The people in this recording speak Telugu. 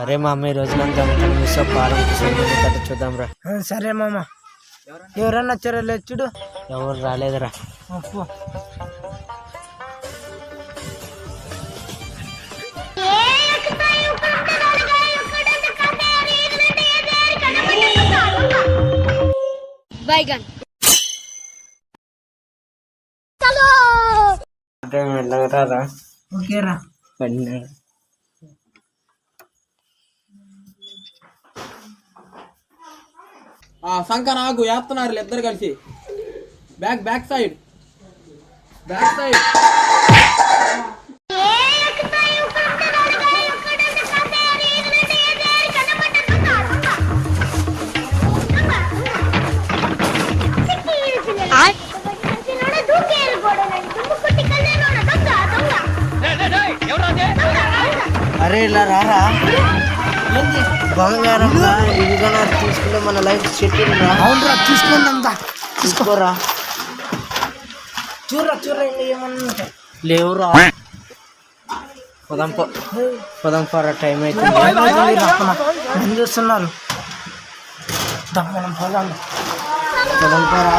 సరే మామ ఈ రోజు మిస్ చూద్దాం రా సరే మామ. ఎవరన్నా వచ్చారా? లేచుడు ఎవరు రాలేదురా. అంటే మెల్లగా రాదా ఓకే రా సంఖ నాకు వేస్తున్నారు ఇద్దరు కలిసి. Back back side back side అరే ఇలా రారా? బంగారం రా ఇది కానీ తీసుకుంటే మన లైఫ్ సెటిల్ రా. అవునరా తీసుకుందా తీసుకోరా. చూడరా చూడరా ఏమన్నా లేవురా. పొదం పో పొదం పోరా టైం అయితే ఏం చూస్తున్నారు? మనం పోదాం. పొదం పోరా